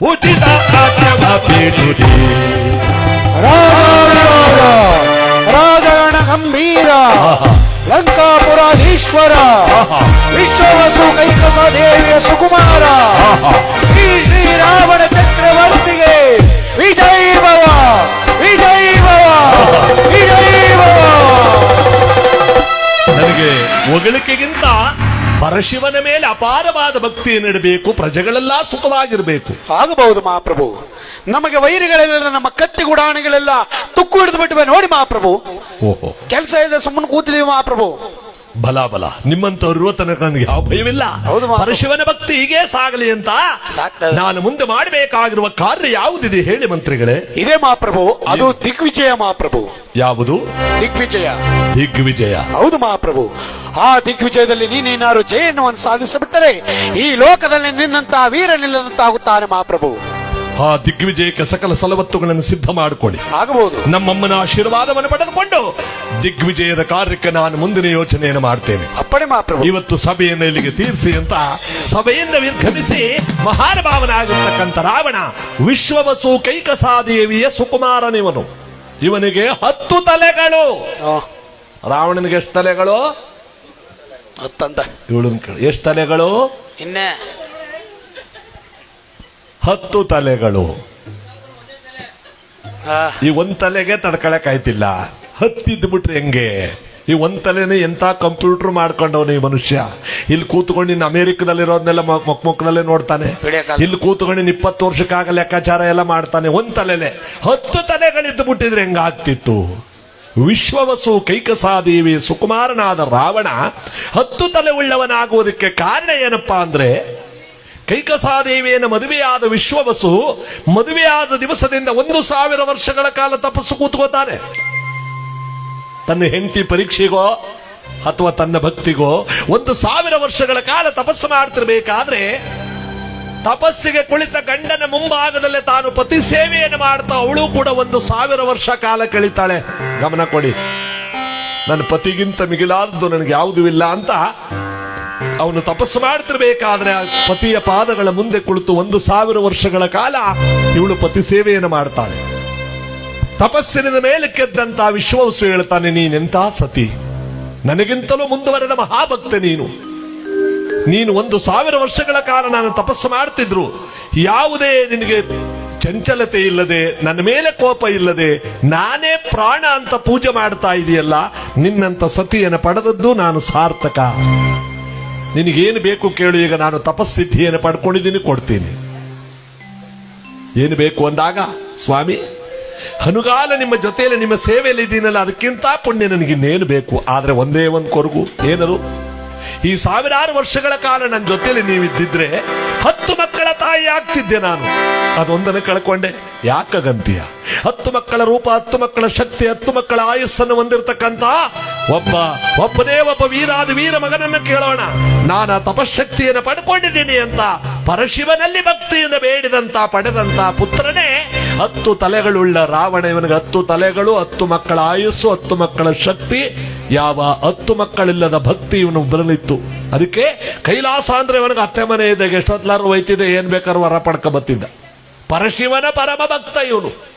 ಉಚಿತ ಪೀಠುಡಿ ರಾಜಗಣ ಗಂಭೀರ ಲಂಕಾಪುರಾಧೀಶ್ವರ ವಿಶ್ವವಸು ಕೈಕಸ ದೇವಿಯ ಸುಕುಮಾರ ಶ್ರೀ ರಾವಣ ಚಕ್ರವರ್ತಿಗೆ ವಿಜಯ ಭವ ವಿಜಯ ಭವ ವಿಜಯ ಭವ. ನನಗೆ ಹೊಗಳಿಕೆಗಿಂತ ಪರಶಿವನ ಮೇಲೆ ಅಪಾರವಾದ ಭಕ್ತಿಯನ್ನು ಇಡಬೇಕು ಪ್ರಜೆಗಳೆಲ್ಲ ಸುಖವಾಗಿರಬೇಕು. ಆಗಬಹುದು ಮಹಾಪ್ರಭು. ನಮಗೆ ವೈರಿಗಳೆಲ್ಲ ನಮ್ಮ ಕತ್ತಿ ಗುಡಾಣಿಗಳೆಲ್ಲ ತುಕ್ಕು ಹಿಡಿದು ಬಿಟ್ಟಿವೆ. ನೋಡಿ ಮಹಾಪ್ರಭು. ಓಹೋ. ಕೆಲಸ ಇದೆ ಸುಮ್ಮನೆ ಕೂತಿದೀವಿ ಮಹಾಪ್ರಭು. ಬಲ ಬಲ ನಿಮ್ಮಂತವ್ರು ಇರುವ ತನಕ ನನಗೆ ಯಾವ ಭಯವಿಲ್ಲ. ಹೌದು. ಪರಶಿವನ ಭಕ್ತಿ ಹೀಗೆ ಸಾಗಲಿ ಅಂತ. ಸಾಕ್ತದೆ. ನಾನು ಮುಂದೆ ಮಾಡಬೇಕಾಗಿರುವ ಕಾರ್ಯ ಯಾವುದಿದೆ ಹೇಳಿ ಮಂತ್ರಿಗಳೇ. ಇದೇ ಮಹಾಪ್ರಭು ಅದು ದಿಗ್ವಿಜಯ ಮಹಾಪ್ರಭು ಯಾವುದು? ದಿಗ್ವಿಜಯ. ದಿಗ್ವಿಜಯ. ಹೌದು ಮಹಾಪ್ರಭು ಆ ದಿಗ್ವಿಜಯದಲ್ಲಿ ನೀನೇನಾದ್ರು ಜಯವನ್ನು ಸಾಧಿಸಿಬಿಟ್ಟರೆ ಈ ಲೋಕದಲ್ಲಿ ನಿನ್ನಂತಹ ವೀರನಿಲ್ಲದಂತಾಗುತ್ತಾನೆ ಮಹಾಪ್ರಭು ಆ ದಿಗ್ವಿಜಯಕ್ಕೆ ಸಕಲ ಸಲವತ್ತುಗಳನ್ನು ಸಿದ್ಧ ಮಾಡಿಕೊಳ್ಳಿ. ಆಗಬಹುದು. ನಮ್ಮಮ್ಮನ ಆಶೀರ್ವಾದವನ್ನು ಪಡೆದುಕೊಂಡು ದಿಗ್ವಿಜಯದ ಕಾರ್ಯಕ್ಕೆ ನಾನು ಮುಂದಿನ ಯೋಚನೆಯನ್ನು ಮಾಡ್ತೇನೆ. ಅಪ್ಪಣೆ ಮಾತ್ರ ಇವತ್ತು ಸಭೆಯನ್ನು ಇಲ್ಲಿಗೆ ತೀರಿಸಿ ಅಂತ ಸಭೆಯಿಂದ ನಿರ್ಗಮಿಸಿ ಮಹಾನುಭಾವನಾಗಿರ್ತಕ್ಕಂಥ ರಾವಣ ವಿಶ್ವವಸು ಕೈಕಸಾದೇವಿಯ ಸುಕುಮಾರನಿವನು. ಇವನಿಗೆ ಹತ್ತು ತಲೆಗಳು. ರಾವಣನಿಗೆ ಎಷ್ಟು ತಲೆಗಳು? ಹತ್ತಂತ ಇವಳು ಎಷ್ಟು ತಲೆಗಳು? ಇನ್ನೇ. ಹತ್ತು ತಲೆಗಳು. ಈ ಒಂದ್ ತಲೆಗೆ ತಡ್ಕೊಳಕ್ ಆಯ್ತಿಲ್ಲ ಹತ್ತಿದ್ದು ಬಿಟ್ರೆ ಹೆಂಗೆ? ಈ ಒಂದ್ ತಲೆನೇ ಎಂತ ಕಂಪ್ಯೂಟರ್ ಮಾಡ್ಕೊಂಡವನು ಈ ಮನುಷ್ಯ? ಇಲ್ಲಿ ಕೂತ್ಕೊಂಡು ಇನ್ನು ಅಮೆರಿಕದಲ್ಲಿರೋದ್ನೆಲ್ಲ ಮೊಕ್ ಮೊಕ್ಕದಲ್ಲೇ ನೋಡ್ತಾನೆ. ಇಲ್ಲಿ ಕೂತ್ಕೊಂಡು ನಿನ್ ಇಪ್ಪತ್ತು ವರ್ಷಕ್ಕಾಗ ಲೆಕ್ಕಾಚಾರ ಎಲ್ಲ ಮಾಡ್ತಾನೆ. ಒಂದ್ ತಲೆಲೆ. ಹತ್ತು ತಲೆಗಳಿದ್ದು ಬಿಟ್ಟಿದ್ರೆ ಹೆಂಗಾಗ್ತಿತ್ತು? ವಿಶ್ವವಸು ಕೈಕಸಾದೇವಿ ಸುಕುಮಾರನಾದ ರಾವಣ ಹತ್ತು ತಲೆ ಉಳ್ಳವನಾಗುವುದಕ್ಕೆ ಕಾರಣ ಏನಪ್ಪಾ ಅಂದ್ರೆ ಕೈಕಸಾದೇವಿಯನ್ನು ಮದುವೆಯಾದ ವಿಶ್ವವಸು ಮದುವೆಯಾದ ದಿವಸದಿಂದ ಒಂದು ಸಾವಿರ ವರ್ಷಗಳ ಕಾಲ ತಪಸ್ಸು ಕೂತ್ಕೋತಾನೆ ತನ್ನ ಹೆಂಡತಿ ಪರೀಕ್ಷೆಗೋ ಅಥವಾ ತನ್ನ ಭಕ್ತಿಗೋ ಒಂದು ಸಾವಿರ ವರ್ಷಗಳ ಕಾಲ ತಪಸ್ಸು ಮಾಡ್ತಿರ್ಬೇಕಾದ್ರೆ ತಪಸ್ಸಿಗೆ ಕುಳಿತ ಗಂಡನ ಮುಂಭಾಗದಲ್ಲೇ ತಾನು ಪತಿ ಸೇವೆಯನ್ನು ಮಾಡ್ತಾ ಅವಳು ಕೂಡ ಒಂದು ಸಾವಿರ ವರ್ಷ ಕಾಲ ಕಳೀತಾಳೆ. ಗಮನ ಕೊಡಿ. ನನ್ನ ಪತಿಗಿಂತ ಮಿಗಿಲಾದದ್ದು ನನಗೆ ಯಾವುದೂ ಇಲ್ಲ ಅಂತ ಅವನು ತಪಸ್ಸು ಮಾಡ್ತಿರ್ಬೇಕಾದ್ರೆ ಪತಿಯ ಪಾದಗಳ ಮುಂದೆ ಕುಳಿತು ಒಂದು ಸಾವಿರ ವರ್ಷಗಳ ಕಾಲ ಇವಳು ಪತಿ ಸೇವೆಯನ್ನು ಮಾಡ್ತಾಳೆ. ತಪಸ್ಸಿನ ಮೇಲೆ ಕೆದ್ದಂತ ವಿಶ್ವವಸು ಹೇಳ್ತಾನೆ, ನೀನೆಂತ ಸತಿ? ನನಗಿಂತಲೂ ಮುಂದುವರೆದ ಮಹಾಭಕ್ತೆ ನೀನು. ನೀನು ಒಂದು ಸಾವಿರ ವರ್ಷಗಳ ಕಾಲ ನಾನು ತಪಸ್ಸು ಮಾಡ್ತಿದ್ರು. ಯಾವುದೇ ನಿನಗೆ ಚಂಚಲತೆ ಇಲ್ಲದೆ, ನನ್ನ ಮೇಲೆ ಕೋಪ ಇಲ್ಲದೆ, ನಾನೇ ಪ್ರಾಣ ಅಂತ ಪೂಜೆ ಮಾಡ್ತಾ ಇದೆಯಲ್ಲ, ನಿನ್ನಂತ ಸತಿಯನ್ನು ಪಡೆದದ್ದು ನಾನು ಸಾರ್ಥಕ. ನಿನಗೇನು ಬೇಕು ಕೇಳು, ಈಗ ನಾನು ತಪಸ್ಸಿದ್ಧಿಯನ್ನು ಪಡ್ಕೊಂಡಿದ್ದೀನಿ, ಕೊಡ್ತೀನಿ. ಏನು ಬೇಕು ಅಂದಾಗ, ಸ್ವಾಮಿ, ಹನುಗಾಲ ನಿಮ್ಮ ಜೊತೆಯಲ್ಲಿ, ನಿಮ್ಮ ಸೇವೆಯಲ್ಲಿ ಇದ್ದೀನಲ್ಲ ಅದಕ್ಕಿಂತ ಪುಣ್ಯ ನನಗಿನ್ನೇನು ಬೇಕು? ಆದರೆ ಒಂದೇ ಒಂದು ಕೊರಗು, ಏನದು? ಈ ಸಾವಿರಾರು ವರ್ಷಗಳ ಕಾಲ ನನ್ನ ಜೊತೆಯಲ್ಲಿ ನೀವಿದ್ದಿದ್ರೆ, ಹತ್ತು ಮಕ್ಕಳ ತಾಯಿ ಆಗ್ತಿದ್ದೆ ನಾನು. ಅದೊಂದನ್ನು ಕಳ್ಕೊಂಡೆ. ಯಾಕಗಂತೀಯ? ಹತ್ತು ಮಕ್ಕಳ ರೂಪ, ಹತ್ತು ಮಕ್ಕಳ ಶಕ್ತಿ, ಹತ್ತು ಮಕ್ಕಳ ಆಯಸ್ಸನ್ನು ಹೊಂದಿರತಕ್ಕಂತ ಒಬ್ಬ ಒಬ್ಬನೇ ಒಬ್ಬ ವೀರಾದ ವೀರ ಮಗನನ್ನ ಕೇಳೋಣ. ನಾನು ತಪಶಕ್ತಿಯನ್ನು ಪಡ್ಕೊಂಡಿದ್ದೀನಿ ಅಂತ ಪರಶಿವನಲ್ಲಿ ಭಕ್ತಿಯಿಂದ ಬೇಡಿದಂತ, ಪಡೆದಂತ ಪುತ್ರನೇ, ಹತ್ತು ತಲೆಗಳುಳ್ಳ ರಾವಣ, ಇವನಿಗೆ ಹತ್ತು ತಲೆಗಳು, ಹತ್ತು ಮಕ್ಕಳ ಆಯುಸ್ಸು, ಹತ್ತು ಮಕ್ಕಳ ಶಕ್ತಿ, ಯಾವ ಹತ್ತು ಮಕ್ಕಳಿಲ್ಲದ ಭಕ್ತಿ ಇವನು ಬರಲಿತ್ತು. ಅದಕ್ಕೆ ಕೈಲಾಸ ಅಂದ್ರೆ ಇವನಿಗೆ ಅತ್ತೆ ಮನೆ ಇದೆ ಎಷ್ಟೊತ್ಲಾರು ಒಯ್ತಿದೆ ಏನ್ ಬೇಕಾದ್ರೂ ವರ ಪಡ್ಕ ಬತ್ತಿದ್ದ ಪರಶಿವನ ಪರಮ ಭಕ್ತ ಇವನು.